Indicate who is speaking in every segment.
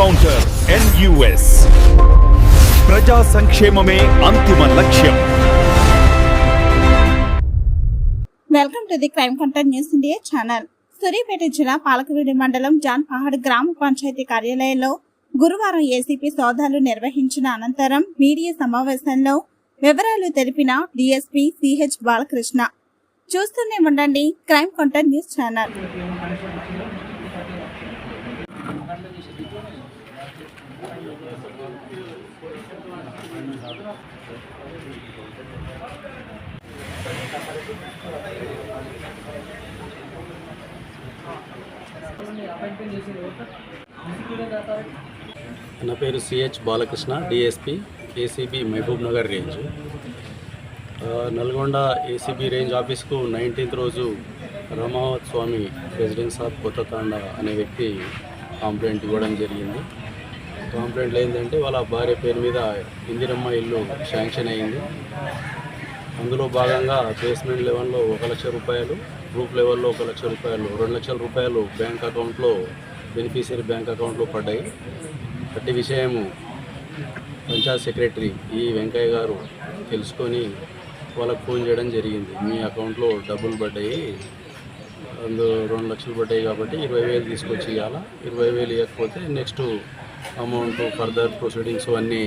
Speaker 1: Encounter NUS ప్రజా సంక్షేమమే అంతిమ లక్ష్యం.
Speaker 2: Welcome to the crime counter news India channel. Suryapet జిల్లా పాలకవీడి మండలం జాన్ పహాడ్ గ్రామ పంచాయతీ కార్యాలయంలో గురువారం ఏసీపీ సోదాలు నిర్వహించిన అనంతరం మీడియా సమావేశంలో వివరాలు తెలిపిన డిఎస్పీ సిహెచ్ బాలకృష్ణ. చూస్తూనే ఉండండి క్రైమ్ కౌంటర్ న్యూస్ ఛానల్.
Speaker 3: నా పేరు CH Balakrishna DSP ACB Mahabub Nagar range. Nalgonda ACB range ఆఫీస్కు నైన్టీన్త్ రోజు రామావత్ స్వామి రెసిడెన్స్ ఆఫ్ కొత్తకాండ అనే వ్యక్తి కంప్లైంట్ ఇవ్వడం జరిగింది. కంప్లైంట్లో ఏంటంటే వాళ్ళ భార్య పేరు మీద ఇందిరమ్మ ఇల్లు శాంక్షన్ అయింది. అందులో భాగంగా బేస్మెంట్ లెవెల్లో ఒక లక్ష రూపాయలు గ్రూప్ లెవెల్లో ఒక లక్ష రూపాయలు రెండు లక్షల రూపాయలు బ్యాంక్ అకౌంట్లో బెనిఫిషియరీ బ్యాంక్ అకౌంట్లో పడ్డాయి. అట్టి విషయము పంచాయత్ సెక్రటరీ ఈ వెంకయ్య గారు తెలుసుకొని వాళ్ళకు ఫోన్ చేయడం జరిగింది. మీ అకౌంట్లో డబ్బులు పడ్డాయి. రెండు రెండు లక్షలు పడ్డాయి కాబట్టి ఇరవై వేలు తీసుకొచ్చి ఇవ్వాల ఇరవై వేలు ఇవ్వకపోతే నెక్స్ట్ అమౌంట్ ఫర్దర్ ప్రొసీడింగ్స్ అన్నీ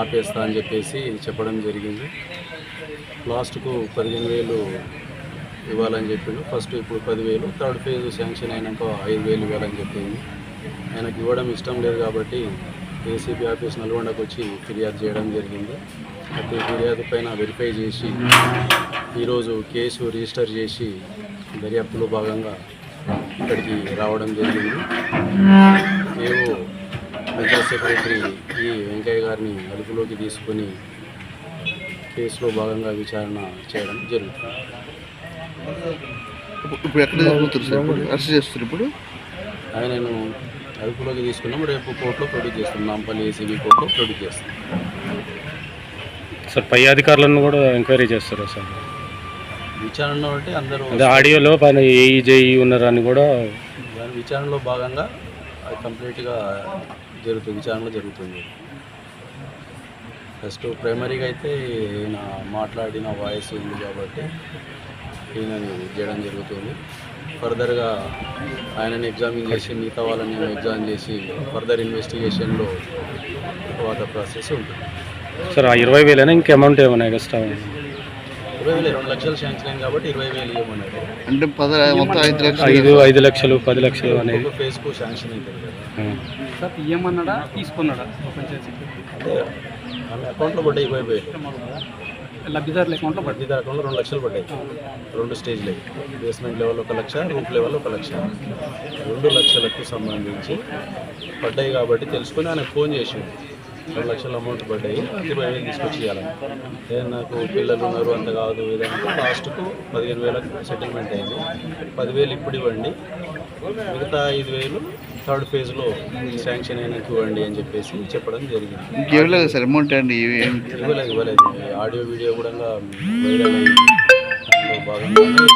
Speaker 3: ఆపేస్తా అని చెప్పేసి చెప్పడం జరిగింది. లాస్ట్కు పదిహేను వేలు ఇవ్వాలని చెప్పిండు. ఫస్ట్ ఇప్పుడు పదివేలు థర్డ్ ఫేజ్ శాంక్షన్ అయినాక ఐదు వేలు ఇవ్వాలని చెప్పింది. ఆయనకి ఇవ్వడం ఇష్టం లేదు కాబట్టి ఏసీబీ ఆఫీస్ నల్గొండకు వచ్చి ఫిర్యాదు చేయడం జరిగింది. అయితే ఫిర్యాదు పైన వెరిఫై చేసి ఈరోజు కేసు రిజిస్టర్ చేసి దర్యాప్తులో భాగంగా ఇక్కడికి రావడం జరిగింది. మేము పంచాయత్ సెక్రటరీ ఈ వెంకయ్య గారిని అదుపులోకి తీసుకొని కేసులో భాగంగా విచారణ చేయడం జరుగుతుంది.
Speaker 4: ఇప్పుడు ఎక్కడ అరెస్ట్ చేస్తారు ఇప్పుడు?
Speaker 3: ఆయనను అదుపులోకి తీసుకున్నాం. రేపు కోర్టులో ప్రొడ్యూస్ చేస్తాం. నాంపల్లి ఏసీబీ కోర్టులో ప్రొడ్యూస్ చేస్తాం.
Speaker 5: సార్ పై అధికారులను కూడా ఎంక్వైరీ చేస్తారా సార్?
Speaker 3: విచారణలో అంటే అందరూ
Speaker 5: అదే ఆడియోలో పైన ఏఈ జేఈ ఉన్నారని కూడా
Speaker 3: దాని విచారణలో భాగంగా అది కంప్లీట్గా జరుగుతుంది విచారణలో జరుగుతుంది. ఫస్ట్ ప్రైమరీగా అయితే ఈయన మాట్లాడిన వాయిస్ ఉంది కాబట్టి ఈయనని చేయడం జరుగుతుంది. ఫర్దర్గా ఆయనని ఎగ్జామిన్ చేసి మిగతా వాళ్ళని ఎగ్జామిన్ చేసి ఫర్దర్ ఇన్వెస్టిగేషన్లో తర్వాత ప్రాసెస్ ఉంటుంది.
Speaker 5: సార్ ఆ ఇరవై వేలైనా ఇంక అమౌంట్ ఏమైనా ఎక్స్ట్రా
Speaker 3: ఇరవై వేలు రెండు లక్షలు శాంక్షన్ అయింది కాబట్టి ఇరవై వేలు ఇవ్వమన్నారు
Speaker 4: అంటే పద మొత్తం ఐదు లక్షలు
Speaker 5: ఐదు ఐదు లక్షలు పది లక్షలు అనేది.
Speaker 3: శాంక్షన్ అవుతుంది.
Speaker 6: సార్ ఇయ్యమన్నాడా తీసుకున్నాడా
Speaker 3: అంటే ఆమె అకౌంట్లో పడ్డాయి
Speaker 6: లబ్ధిదారుల అకౌంట్లో
Speaker 3: వడ్డీ అకౌంట్లో రెండు లక్షలు పడ్డాయి. రెండు స్టేజ్లు. బేస్మెంట్ లెవెల్ ఒక లక్ష రూప్ లెవెల్ ఒక లక్ష. రెండు లక్షలకు సంబంధించి పడ్డాయి కాబట్టి తెలుసుకొని ఆయన ఫోన్ చేసిండు. రెండు లక్షల అమౌంట్ పడ్డాయి. ఇరవై వేలు తీసుకొచ్చి ఇవ్వాలని ఏ నాకు పిల్లలు ఉన్నారు అంత కాదు ఏదంటే లాస్ట్కు పదిహేను వేలకు సెటిల్మెంట్ అయింది. పదివేలు ఇప్పుడు ఇవ్వండి. మిగతా ఐదు వేలు థర్డ్ ఫేజ్లో శాంక్షన్ అయినాక ఇవ్వండి అని చెప్పేసి చెప్పడం జరిగింది.
Speaker 4: ఇంకేం సార్? అమౌంట్ అండి
Speaker 3: ఇవ్వలేదు ఇవ్వలేదు. ఆడియో వీడియో కూడా వైరల్ అయింది. దాంట్లో భాగంగానే